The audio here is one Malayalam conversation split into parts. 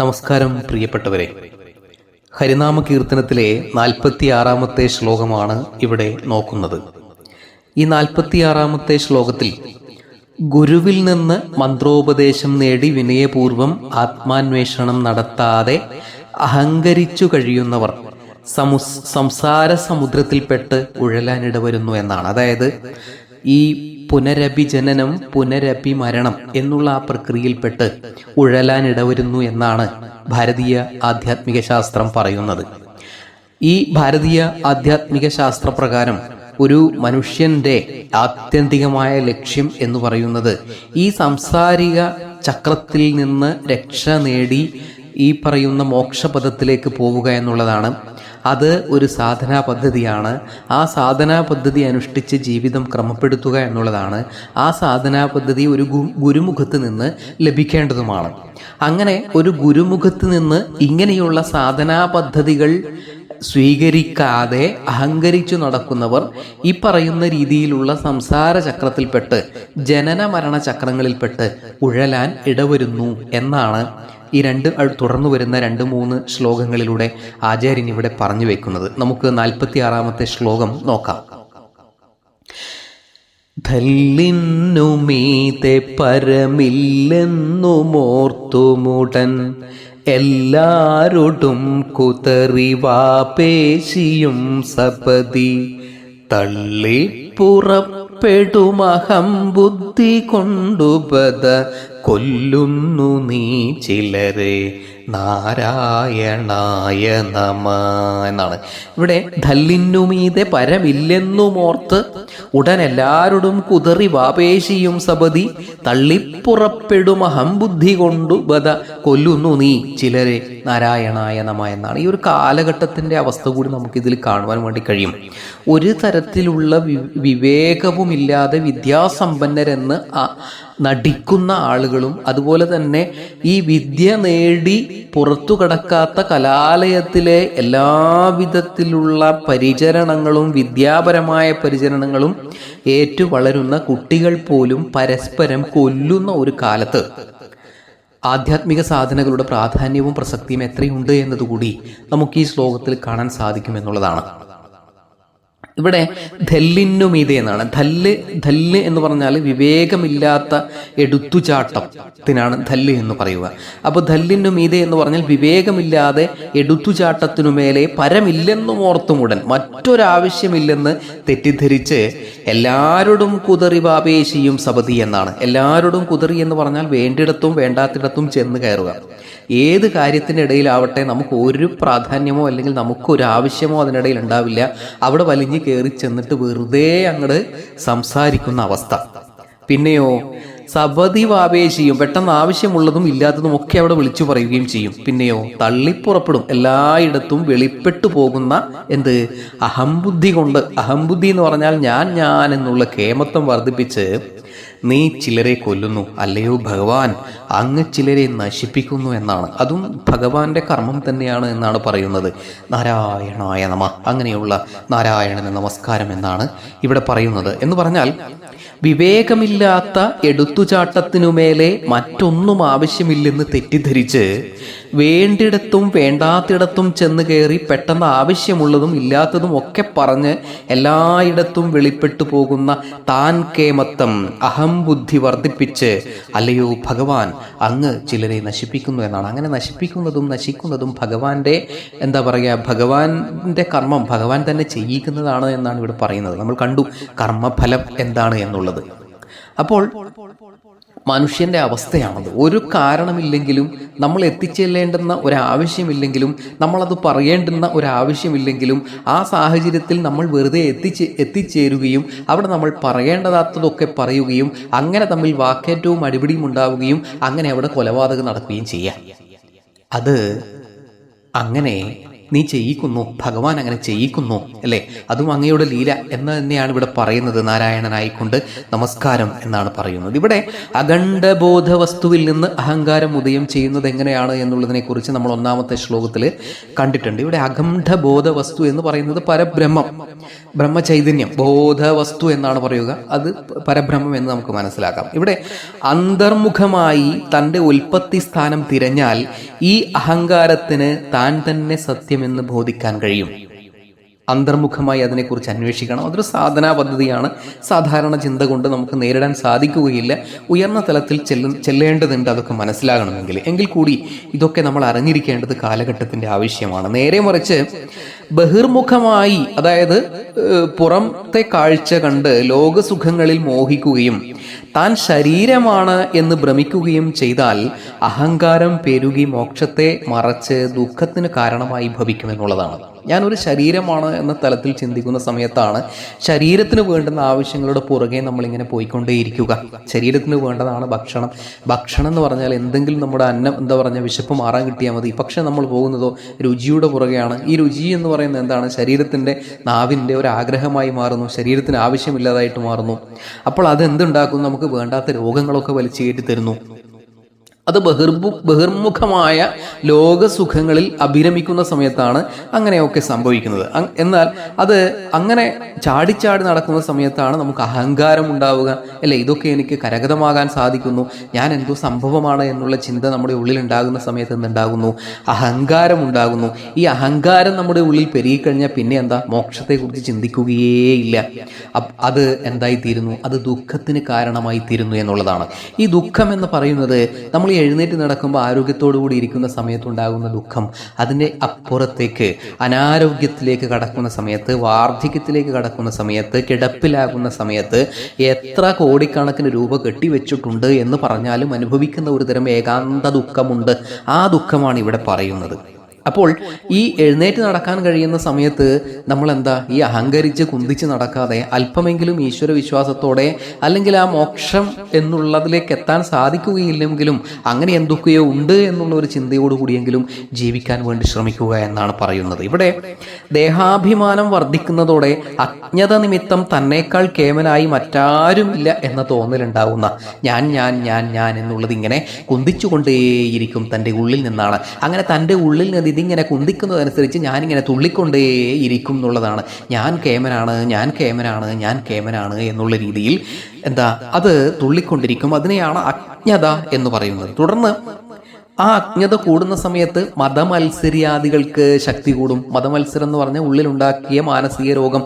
നമസ്കാരം പ്രിയപ്പെട്ടവരെ. ഹരിനാമ കീർത്തനത്തിലെ നാൽപ്പത്തിയാറാമത്തെ ശ്ലോകമാണ് ഇവിടെ നോക്കുന്നത്. ഈ നാൽപ്പത്തിയാറാമത്തെ ശ്ലോകത്തിൽ ഗുരുവിൽ നിന്ന് മന്ത്രോപദേശം നേടി വിനയപൂർവം ആത്മാന്വേഷണം നടത്താതെ അഹങ്കരിച്ചു കഴിയുന്നവർ സംസാര സമുദ്രത്തിൽപ്പെട്ട് ഉഴലാനിടവരുന്നു എന്നാണ്. അതായത് ഈ പുനരഭിജനനം പുനരഭിമരണം എന്നുള്ള ആ പ്രക്രിയയിൽപ്പെട്ട് ഉഴലാൻ ഇടവരുന്നു എന്നാണ് ഭാരതീയ ആധ്യാത്മിക ശാസ്ത്രം പറയുന്നത്. ഈ ഭാരതീയ ആധ്യാത്മിക ശാസ്ത്രപ്രകാരം ഒരു മനുഷ്യന്റെ ആത്യന്തികമായ ലക്ഷ്യം എന്ന് പറയുന്നത് ഈ സാംസാരിക ചക്രത്തിൽ നിന്ന് രക്ഷ നേടി ഈ പറയുന്ന മോക്ഷപഥത്തിലേക്ക് പോവുക എന്നുള്ളതാണ്. അത് ഒരു സാധനാ പദ്ധതിയാണ്. ആ സാധനാ പദ്ധതി അനുഷ്ഠിച്ച് ജീവിതം ക്രമപ്പെടുത്തുക എന്നുള്ളതാണ്. ആ സാധനാ പദ്ധതി ഒരു ഗുരുമുഖത്ത് നിന്ന് ലഭിക്കേണ്ടതുമാണ്. അങ്ങനെ ഒരു ഗുരുമുഖത്ത് നിന്ന് ഇങ്ങനെയുള്ള സാധനാ പദ്ധതികൾ സ്വീകരിക്കാതെ അഹങ്കരിച്ചു നടക്കുന്നവർ ഈ പറയുന്ന രീതിയിലുള്ള സംസാര ചക്രത്തിൽപ്പെട്ട് ജനന മരണ ചക്രങ്ങളിൽപ്പെട്ട് ഉഴലാൻ ഇടവരുന്നു എന്നാണ് ഈ രണ്ട് തുടർന്നു വരുന്ന രണ്ട് മൂന്ന് ശ്ലോകങ്ങളിലൂടെ ആചാര്യൻ ഇവിടെ പറഞ്ഞു വെക്കുന്നത്. നമുക്ക് നാൽപ്പത്തി ആറാമത്തെ ശ്ലോകം നോക്കാം. ധല്ലിന്നുമീതെ പരമില്ലെന്നുമോർത്തുമുടൻ എല്ലാരോടും കുതറിവാപേശിയും സപതി തള്ളിപ്പുറപ്പെടുമഹം ബുദ്ധി കൊണ്ടുപത കൊല്ലുന്നു നീ ചിലരെ നാരായണായ നമ എന്നാണ് ഇവിടെ ധല്ലിന്നുമീതെ പരമില്ലെന്നുമോർത്ത് ഉടൻ എല്ലാരോടും കുതറി വാപേശിയും സപതി തള്ളിപ്പുറപ്പെടും അഹംബുദ്ധി കൊണ്ടു ബദ കൊല്ലുന്നു നീ ചിലരെ നാരായണായ നമ എന്നാണ് ഈ ഒരു കാലഘട്ടത്തിന്റെ അവസ്ഥ കൂടി നമുക്കിതിൽ കാണുവാൻ വേണ്ടി കഴിയും. ഒരു തരത്തിലുള്ള വിവേകവുമില്ലാതെ വിദ്യാസമ്പന്നരെന്ന് നടിക്കുന്ന ആളുകളും അതുപോലെ തന്നെ ഈ വിദ്യ നേടി പുറത്തു കടക്കാത്ത കലാലയത്തിലെ എല്ലാവിധത്തിലുള്ള പരിചരണങ്ങളും വിദ്യാപരമായ പരിചരണങ്ങളും ഏറ്റു വളരുന്ന കുട്ടികൾ പോലും പരസ്പരം കൊല്ലുന്ന ഒരു കാലത്ത്. ആധ്യാത്മിക സാധനകളുടെ പ്രാധാന്യവും പ്രസക്തിയും എത്രയുണ്ട് എന്നതുകൂടി നമുക്ക് ഈ ശ്ലോകത്തിൽ കാണാൻ സാധിക്കുമെന്നുള്ളതാണ്. ഇവിടെ ധല്ലിന്നു ധല്ലിന്നുമീതെ എന്നാണ്. ധല്ല് ധല്ല് എന്ന് പറഞ്ഞാൽ വിവേകമില്ലാത്ത എടുത്തുചാട്ടത്തിനാണ് ധല്ല് എന്ന് പറയുക. അപ്പോൾ ധല്ലിന്നുമീതെ എന്ന് പറഞ്ഞാൽ വിവേകമില്ലാതെ എടുത്തുചാട്ടത്തിനുമേലെ പരമില്ലെന്നും ഓർത്തുമുടൻ മറ്റൊരാവശ്യമില്ലെന്ന് തെറ്റിദ്ധരിച്ച് എല്ലാവരോടും കുതറി വാപേശിയും സബതി എന്നാണ്. എല്ലാവരോടും കുതറി എന്ന് പറഞ്ഞാൽ വേണ്ടിടത്തും വേണ്ടാത്തിടത്തും ചെന്ന് കയറുക. ഏത് കാര്യത്തിന്റെ ഇടയിലാവട്ടെ നമുക്ക് ഒരു പ്രാധാന്യമോ അല്ലെങ്കിൽ നമുക്കൊരു ആവശ്യമോ അതിനിടയിൽ ഉണ്ടാവില്ല. അവിടെ വലിഞ്ഞ് കയറി ചെന്നിട്ട് വെറുതെ അങ്ങോട്ട് സംസാരിക്കുന്ന അവസ്ഥ. പിന്നെയോ സബതി വാപേശിയും പെട്ടെന്ന് ആവശ്യമുള്ളതും ഇല്ലാത്തതും ഒക്കെ അവിടെ വിളിച്ചു പറയുകയും ചെയ്യും. പിന്നെയോ തള്ളിപ്പുറപ്പെടും എല്ലായിടത്തും വെളിപ്പെട്ടു പോകുന്ന എന്ത്? അഹംബുദ്ധി കൊണ്ട് അഹംബുദ്ധി എന്ന് പറഞ്ഞാൽ ഞാൻ ഞാൻ എന്നുള്ള കേമത്വം വർദ്ധിപ്പിച്ച് നീ ചിലരെ കൊല്ലുന്നു അല്ലയോ ഭഗവാൻ? അങ്ങ് ചിലരെ നശിപ്പിക്കുന്നു എന്നാണ്. അതും ഭഗവാന്റെ കർമ്മം തന്നെയാണ് എന്നാണ് പറയുന്നത്. നാരായണായ നമ. അങ്ങനെയുള്ള നാരായണന് നമസ്കാരം എന്നാണ് ഇവിടെ പറയുന്നത്. എന്ന് പറഞ്ഞാൽ വിവേകമില്ലാത്ത എടുത്തുചാട്ടത്തിനുമേലെ മറ്റൊന്നും ആവശ്യമില്ലെന്ന് തെറ്റിദ്ധരിച്ച് വേണ്ടിടത്തും വേണ്ടാത്തിടത്തും ചെന്ന് കയറി പെട്ടെന്ന് ആവശ്യമുള്ളതും ഇല്ലാത്തതും ഒക്കെ പറഞ്ഞ് എല്ലായിടത്തും വെളിപ്പെട്ടു പോകുന്ന താൻ കേമത്തം അഹംബുദ്ധി വർദ്ധിപ്പിച്ച് അല്ലയോ ഭഗവാൻ അങ്ങ് ചിലരെ നശിപ്പിക്കുന്നു എന്നാണ്. അങ്ങനെ നശിപ്പിക്കുന്നതും നശിക്കുന്നതും ഭഗവാന്റെ എന്താ പറയുക ഭഗവാന്റെ കർമ്മം ഭഗവാൻ തന്നെ ചെയ്യിക്കുന്നതാണ് എന്നാണ് ഇവിടെ പറയുന്നത്. നമ്മൾ കണ്ടു കർമ്മഫലം എന്താണ് എന്നുള്ളത്. അപ്പോൾ മനുഷ്യന്റെ അവസ്ഥയാണത്. ഒരു കാരണമില്ലെങ്കിലും നമ്മൾ എത്തിച്ചെല്ലേണ്ടുന്ന ഒരാവശ്യമില്ലെങ്കിലും നമ്മളത് പറയേണ്ടുന്ന ഒരാവശ്യമില്ലെങ്കിലും ആ സാഹചര്യത്തിൽ നമ്മൾ വെറുതെ എത്തിച്ച് എത്തിച്ചേരുകയും അവിടെ നമ്മൾ പറയേണ്ടതാത്തതൊക്കെ പറയുകയും അങ്ങനെ തമ്മിൽ വാക്കേറ്റവും അടിപിടിയും ഉണ്ടാവുകയും അങ്ങനെ അവിടെ കൊലപാതകം നടക്കുകയും ചെയ്യാം. അത് അങ്ങനെ നീ ചെയ്യിക്കുന്നു ഭഗവാൻ അങ്ങനെ ചെയ്യിക്കുന്നു അല്ലേ? അതും അങ്ങയുടെ ലീല എന്ന് തന്നെയാണ് ഇവിടെ പറയുന്നത് നാരായണനായിക്കൊണ്ട് നമസ്കാരം എന്നാണ് പറയുന്നത്. ഇവിടെ അഖണ്ഡ ബോധ വസ്തുവിൽ നിന്ന് അഹങ്കാരം ഉദയം ചെയ്യുന്നത് എങ്ങനെയാണ് എന്നുള്ളതിനെ കുറിച്ച് നമ്മൾ ഒന്നാമത്തെ ശ്ലോകത്തിൽ കണ്ടിട്ടുണ്ട്. ഇവിടെ അഖണ്ഡ ബോധ വസ്തു എന്ന് പറയുന്നത് പരബ്രഹ്മം. ബ്രഹ്മചൈതന്യം ബോധവസ്തു എന്നാണ് പറയുക. അത് പരബ്രഹ്മം എന്ന് നമുക്ക് മനസ്സിലാക്കാം. ഇവിടെ അന്തർമുഖമായി തന്റെ ഉൽപ്പത്തി സ്ഥാനം തിരഞ്ഞാൽ ഈ അഹങ്കാരത്തിന് താൻ തന്നെ സത്യമെന്ന് ബോധിക്കാൻ കഴിയും. അന്തർമുഖമായി അതിനെക്കുറിച്ച് അന്വേഷിക്കണം. അതൊരു സാധനാ പദ്ധതിയാണ് സാധാരണ ചിന്ത കൊണ്ട് നമുക്ക് നേരിടാൻ സാധിക്കുകയില്ല. ഉയർന്ന തലത്തിൽ ചെല്ല ചെല്ലേണ്ടതുണ്ട് അതൊക്കെ മനസ്സിലാകണമെങ്കിൽ. എങ്കിൽ കൂടി ഇതൊക്കെ നമ്മൾ അറിഞ്ഞിരിക്കേണ്ടത് കാലഘട്ടത്തിന്റെ ആവശ്യമാണ്. നേരെ മറിച്ച് ബഹിർമുഖമായി അതായത് പുറത്തെ കാഴ്ച കണ്ട് ലോകസുഖങ്ങളിൽ മോഹിക്കുകയും താൻ ശരീരമാണ് എന്ന് ഭ്രമിക്കുകയും ചെയ്താൽ അഹങ്കാരം പെരുകി മോക്ഷത്തെ മറച്ച് ദുഃഖത്തിന് കാരണമായി ഭവിക്കുമെന്നുള്ളതാണ്. ഞാനൊരു ശരീരമാണ് എന്ന തലത്തിൽ ചിന്തിക്കുന്ന സമയത്താണ് ശരീരത്തിന് വേണ്ടുന്ന ആവശ്യങ്ങളുടെ പുറകെ നമ്മളിങ്ങനെ പോയിക്കൊണ്ടേയിരിക്കുക. ശരീരത്തിന് വേണ്ടതാണ് ഭക്ഷണം. ഭക്ഷണം എന്ന് പറഞ്ഞാൽ എന്തെങ്കിലും നമ്മുടെ അന്നം എന്താ പറഞ്ഞാൽ വിശപ്പ് മാറാൻ കിട്ടിയാൽ മതി. പക്ഷേ നമ്മൾ പോകുന്നതോ രുചിയുടെ പുറകെയാണ്. ഈ രുചി എന്ന് പറയുന്നത് എന്താണ്? ശരീരത്തിന്റെ നാവിന്റെ ഒരു ആഗ്രഹമായി മാറുന്നു. ശരീരത്തിന് ആവശ്യമില്ലാതായിട്ട് മാറുന്നു. അപ്പോൾ അത് എന്തുണ്ടാക്കും നമുക്ക് വേണ്ടാത്ത രോഗങ്ങളൊക്കെ വലിച്ചു കയറ്റി തരുന്നു അത് ബഹിർമു ബഹിർമുഖമായ ലോകസുഖങ്ങളിൽ അഭിരമിക്കുന്ന സമയത്താണ് അങ്ങനെയൊക്കെ സംഭവിക്കുന്നത്. എന്നാൽ അത് അങ്ങനെ ചാടിച്ചാടി നടക്കുന്ന സമയത്താണ് നമുക്ക് അഹങ്കാരം ഉണ്ടാവുക. അല്ലെ ഇതൊക്കെ എനിക്ക് കരഗതമാകാൻ സാധിക്കുന്നു. ഞാൻ എന്തോ സംഭവമാണ് എന്നുള്ള ചിന്ത നമ്മുടെ ഉള്ളിൽ ഉണ്ടാകുന്ന സമയത്ത് എന്തുണ്ടാകുന്നു അഹങ്കാരം ഉണ്ടാകുന്നു. ഈ അഹങ്കാരം നമ്മുടെ ഉള്ളിൽ പെരുകിക്കഴിഞ്ഞാൽ പിന്നെ എന്താ? മോക്ഷത്തെക്കുറിച്ച് ചിന്തിക്കുകയേയില്ല. അത് എന്തായിത്തീരുന്നു? അത് ദുഃഖത്തിന് കാരണമായി തീരുന്നു എന്നുള്ളതാണ്. ഈ ദുഃഖം എന്ന് പറയുന്നത് നമ്മൾ എഴുന്നേറ്റ് നടക്കുമ്പോൾ ആരോഗ്യത്തോടു കൂടി ഇരിക്കുന്ന സമയത്തുണ്ടാകുന്ന ദുഃഖം അതിന്റെ അപ്പുറത്തേക്ക് അനാരോഗ്യത്തിലേക്ക് കടക്കുന്ന സമയത്ത് വാർദ്ധക്യത്തിലേക്ക് കടക്കുന്ന സമയത്ത് കിടപ്പിലാകുന്ന സമയത്ത് എത്ര കോടിക്കണക്കിന് രൂപ കെട്ടിവെച്ചിട്ടുണ്ട് എന്ന് പറഞ്ഞാലും അനുഭവിക്കുന്ന ഒരു തരം ഏകാന്ത ദുഃഖമുണ്ട്. ആ ദുഃഖമാണ് ഇവിടെ പറയുന്നത്. അപ്പോൾ ഈ എഴുന്നേറ്റ് നടക്കാൻ കഴിയുന്ന സമയത്ത് നമ്മൾ എന്താ ഈ അഹങ്കരിച്ച് കുന്തിച്ച് നടക്കാതെ അല്പമെങ്കിലും ഈശ്വര വിശ്വാസത്തോടെ അല്ലെങ്കിൽ ആ മോക്ഷം എന്നുള്ളതിലേക്ക് എത്താൻ സാധിക്കുകയില്ലെങ്കിലും അങ്ങനെ എന്തൊക്കെയോ ഉണ്ട് എന്നുള്ള ഒരു ചിന്തയോടുകൂടിയെങ്കിലും ജീവിക്കാൻ വേണ്ടി ശ്രമിക്കുക എന്നാണ് പറയുന്നത്. ഇവിടെ ദേഹാഭിമാനം വർദ്ധിക്കുന്നതോടെ അജ്ഞത നിമിത്തം തന്നേക്കാൾ കേമനായി മറ്റാരുമില്ല എന്ന തോന്നലുണ്ടാവുന്ന ഞാൻ ഞാൻ ഞാൻ ഞാൻ എന്നുള്ളത് ഇങ്ങനെ കുന്തിച്ചുകൊണ്ടേയിരിക്കും തന്റെ ഉള്ളിൽ നിന്നാണ്. അങ്ങനെ തന്റെ ഉള്ളിൽ നിന്ന് ഇതിങ്ങനെ കുന്തിക്കുന്നതനുസരിച്ച് ഞാനിങ്ങനെ തുള്ളിക്കൊണ്ടേ ഇരിക്കും എന്നുള്ളതാണ്. ഞാൻ കേമനാണ് ഞാൻ കേമനാണ് ഞാൻ കേമനാണ് എന്നുള്ള രീതിയിൽ എന്താ അത് തുള്ളിക്കൊണ്ടിരിക്കും. അതിനെയാണ് അജ്ഞത എന്ന് പറയുന്നത്. തുടർന്ന് ആ അജ്ഞത കൂടുന്ന സമയത്ത് മതമത്സര്യാദികൾക്ക് ശക്തി കൂടും. മതമത്സരം എന്ന് പറഞ്ഞാൽ ഉള്ളിലുണ്ടാക്കിയ മാനസിക രോഗം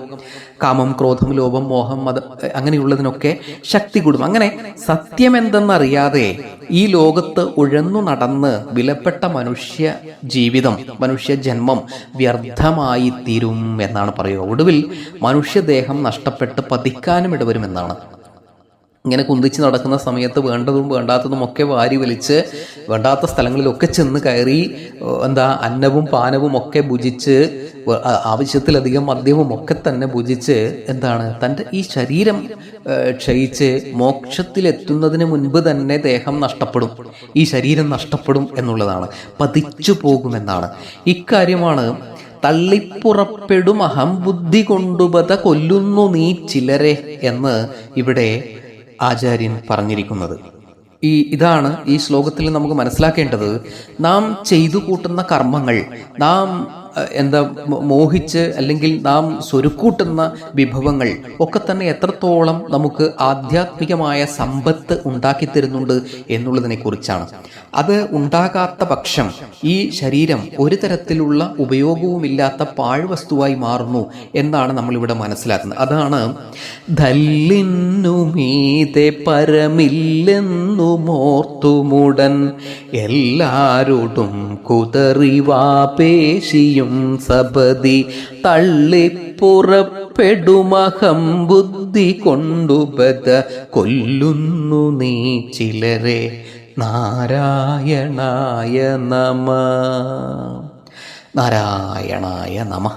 കാമം ക്രോധം ലോപം മോഹം മതം അങ്ങനെയുള്ളതിനൊക്കെ ശക്തി കൂടും. അങ്ങനെ സത്യമെന്തെന്നറിയാതെ ഈ ലോകത്ത് ഉഴന്നു നടന്ന് വിലപ്പെട്ട മനുഷ്യ ജീവിതം മനുഷ്യ ജന്മം വ്യർത്ഥമായി തീരും എന്നാണ് പറയുക. ഒടുവിൽ മനുഷ്യദേഹം നഷ്ടപ്പെട്ട് പതിക്കാനും ഇടവരുമെന്നാണ്. ഇങ്ങനെ കുന്തിച്ച് നടക്കുന്ന സമയത്ത് വേണ്ടതും വേണ്ടാത്തതും ഒക്കെ വാരി വലിച്ച് വേണ്ടാത്ത സ്ഥലങ്ങളിലൊക്കെ ചെന്ന് കയറി എന്താ അന്നവും പാനവും ഒക്കെ ഭുജിച്ച് ആവശ്യത്തിലധികം മദ്യവും ഒക്കെ തന്നെ ഭുജിച്ച് എന്താണ് തന്റെ ഈ ശരീരം ക്ഷയിച്ച് മോക്ഷത്തിലെത്തുന്നതിന് മുൻപ് തന്നെ ദേഹം നഷ്ടപ്പെടും. ഈ ശരീരം നഷ്ടപ്പെടും എന്നുള്ളതാണ്. പതിച്ചു പോകുമെന്നാണ്. ഇക്കാര്യമാണ് തള്ളിപ്പുറപ്പെടും അഹംബുദ്ധി കൊണ്ടുപത കൊല്ലുന്നു നീ ചിലരെ എന്ന് ഇവിടെ ആചാര്യൻ പറഞ്ഞിരിക്കുന്നത്. ഈ ഇതാണ് ഈ ശ്ലോകത്തിൽ നമുക്ക് മനസ്സിലാക്കേണ്ടത്. നാം ചെയ്തു കൂട്ടുന്ന കർമ്മങ്ങൾ നാം എന്താ മോഹിച്ച് അല്ലെങ്കിൽ നാം സ്വരുക്കൂട്ടുന്ന വിഭവങ്ങൾ ഒക്കെ തന്നെ എത്രത്തോളം നമുക്ക് ആധ്യാത്മികമായ സമ്പത്ത് ഉണ്ടാക്കി തരുന്നുണ്ട് എന്നുള്ളതിനെ കുറിച്ചാണ്. അത് ഉണ്ടാകാത്ത പക്ഷം ഈ ശരീരം ഒരു തരത്തിലുള്ള ഉപയോഗവുമില്ലാത്ത പാഴ്വസ്തുവായി മാറുന്നു എന്നാണ് നമ്മളിവിടെ മനസ്സിലാക്കുന്നത്. അതാണ് ധല്ലിന്നുമീതെ പരമില്ലെന്നുമോർത്തുമുടൻ എല്ലാരോടും കുതറിവാപേശിയും സപതി തള്ളിപ്പുറപ്പെടുമഹം ബുദ്ധി കൊണ്ടുപത കൊല്ലുന്നു നീ ചിലരെ. നാരായണായ നമ. നാരായണായ നമ.